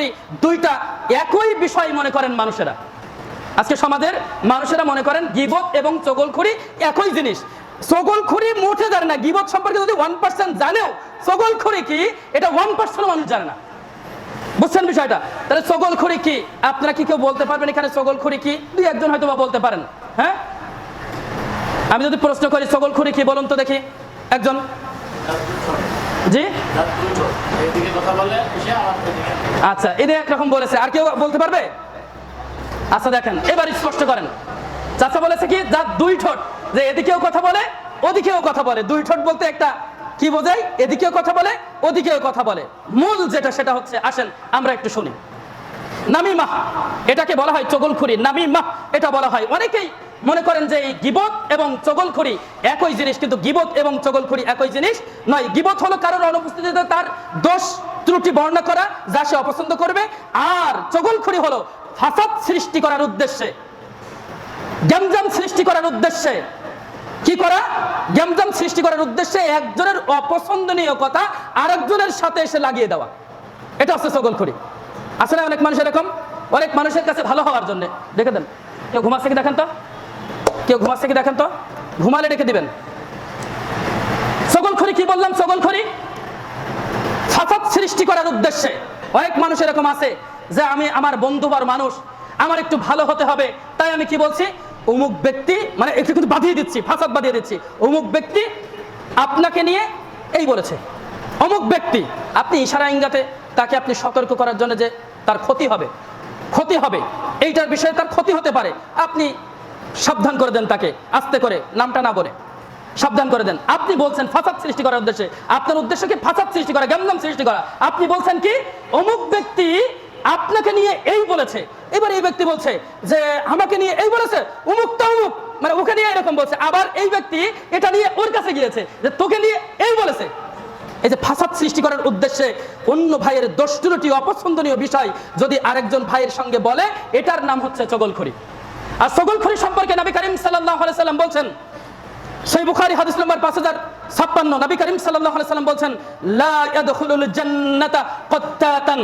চগলখড়ি দুইটা একই বিষয় মনে করেন মানুষেরা। আজকে সমাজের মানুষেরা মনে করেন গিবত এবং চগলখড়ি একই জিনিস। চগলখড়ি মুঠে জানে না, গিবত সম্পর্কে যদি ওয়ান পার্সেন্ট জানেও চগলখড়ি কি? এটা ওয়ান পার্সেন্ট মানুষ জানে না। বুঝছেন বিষয়টা? তাহলে চগলখড়ি কি? আপনারা কি কেউ বলতে পারবেন এখানে চগলখড়ি কি? দুই একজন হয়তো বা বলতে পারেন। হ্যাঁ? আমি যদি প্রশ্ন করি চগলখড়ি কি? বলুন তো দেখি। একজন। জি? আচ্ছা এদের একরকম বলেছে। আর কেউ বলতে পারবে? আচ্ছা দেখেন, এবার স্পষ্ট করেন। চাচা বলেছে কি? যার দুই ঠোঁট, যে এদিকেও কথা বলে, ওদিকেও কথা বলে। দুই ঠোঁট বলতে একটা কি বোঝায়? এদিকেও কথা বলে, ওদিকেও কথা বলে। মূল যেটা, সেটা হচ্ছে, আসেন, আমরা একটু শুনি। নামিমা, এটাকে বলা হয় চগলখুরি। নামিমা, এটা বলা হয়। অনেকেই মনে করেন যে এই গিবত এবং চগলখুরি একই জিনিস, কিন্তু গিবত এবং চগলখুরি একই জিনিস নয়। গিবত হলো কারোর অনুপস্থিতিতে তার দোষ ত্রুটি বর্ণনা করা, যা সে অপছন্দ করবে, আর চগলখুরি হলো ফাসাদ সৃষ্টি করার উদ্দেশ্যে। গ্যামজাম সৃষ্টি করার উদ্দেশ্যে। কি করা? গ্যামজাম সৃষ্টি করার উদ্দেশ্যে একজনের অপছন্দনীয় কথা আরেকজনের সাথে এসে লাগিয়ে দেওয়া। এটা হচ্ছে চগলখড়ি। আসলে অনেক মানুষ এরকম? অনেক মানুষের কাছে ভালো হওয়ার জন্য। দেখে দেন। কেউ ঘুমাচ্ছে কি দেখেন তো? কেউ ঘুমাচ্ছে কি দেখেন তো? ঘুমালে ডেকে দিবেন। চগলখড়ি কি বললাম? চগলখড়ি ফাসাদ সৃষ্টি করার উদ্দেশ্যে অনেক মানুষ এরকম আছে যে আমি আমার বন্ধুবার মানুষ, আমার একটু ভালো হতে হবে, তাই আমি কি বলছি? অমুক ব্যক্তি মানে একটু কিন্তু বাঁধিয়ে দিচ্ছি, ফাসাদ বাঁধিয়ে দিচ্ছি। অমুক ব্যক্তি আপনাকে নিয়ে এই বলেছে। অমুক ব্যক্তি, আপনি ইশারা ইঙ্গাতে তাকে আপনি সতর্ক করার জন্য যে তার ক্ষতি হবে। ক্ষতি হবে। এইটার বিষয়ে তার ক্ষতি হতে পারে। আপনি সাবধান করে দেন তাকে, আস্তে করে, নামটা না বলে। সাবধান করে দেন। আপনি বলছেন ফাসাদ সৃষ্টি করার উদ্দেশ্যে। আপনার উদ্দেশ্য কি ফাসাদ সৃষ্টি করা গ্যামজাম সৃষ্টি করা? আপনি বলছেন কি, অমুক ব্যক্তি আপনাকে নিয়ে এই বলেছে। এবার এই ব্যক্তি বলছে যে, আমাকে নিয়ে এই বলেছে, অমুক তা মানে ওকে নিয়ে এরকম বলছে। আবার এই ব্যক্তি এটা নিয়ে ওর কাছে গিয়েছে যে, তোকে নিয়ে এই বলেছে। এই যে ফাসাদ সৃষ্টি করার উদ্দেশ্যে অন্য ভাইয়ের দোষটুরটি অপছন্দনীয় বিষয় যদি আরেকজন ভাইয়ের সঙ্গে বলে, এটার নাম হচ্ছে চগলখড়ি। আর চগলখড়ি সম্পর্কে নবী করিম সাল্লাহ সাল্লাম বলছেন, সেই বুখারী হাদিস নম্বর পাঁচ হাজার ছাপ্পান্ন, নবী করিম সাল্লাহ সাল্লাম বলছেন, লা ইয়াদখুলুল জান্নাতা কত্তাতান।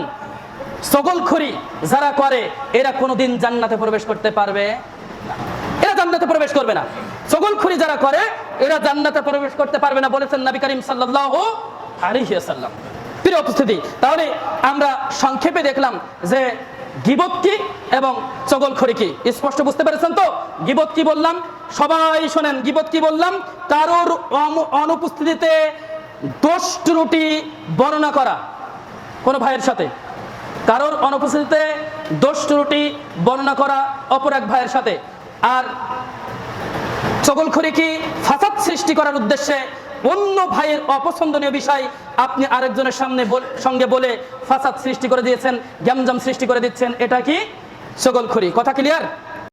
সগলখড়ি যারা করে, এরা কোনোদিন জান্নাতে প্রবেশ করতে পারবে এরা জান্নাতে প্রবেশ করবে না। সগলখড়ি যারা করে, এরা জান্নাতে প্রবেশ করতে পারবে না বলেছেন নবী করিম সাল্লাল্লাহু আলাইহি সাল্লাম। প্রিয় উপস্থিতি, তাহলে আমরা সংক্ষেপে দেখলাম যে গিবত কি এবং চগলখড়ি কি? স্পষ্ট বুঝতে পেরেছেন তো? গিবত কি বললাম? সবাই শোনেন, গিবত কি বললাম? কারোর অনুপস্থিতিতে দোষ ত্রুটি বর্ণনা করা কোনো ভাইয়ের সাথে। কারোর অনুপস্থিতিতে দোষ ত্রুটি বর্ণনা করা অপর এক ভাইয়ের সাথে। আর চগলখড়ি কি ফাসাদ সৃষ্টি করার উদ্দেশ্যে অন্য ভাইয়ের অপছন্দনীয় বিষয় আপনি আরেকজনের সামনে সঙ্গে বলে ফাসাদ সৃষ্টি করে দিয়েছেন, গ্যামজাম সৃষ্টি করে দিচ্ছেন, এটা কি? চগলখড়ি কথা ক্লিয়ার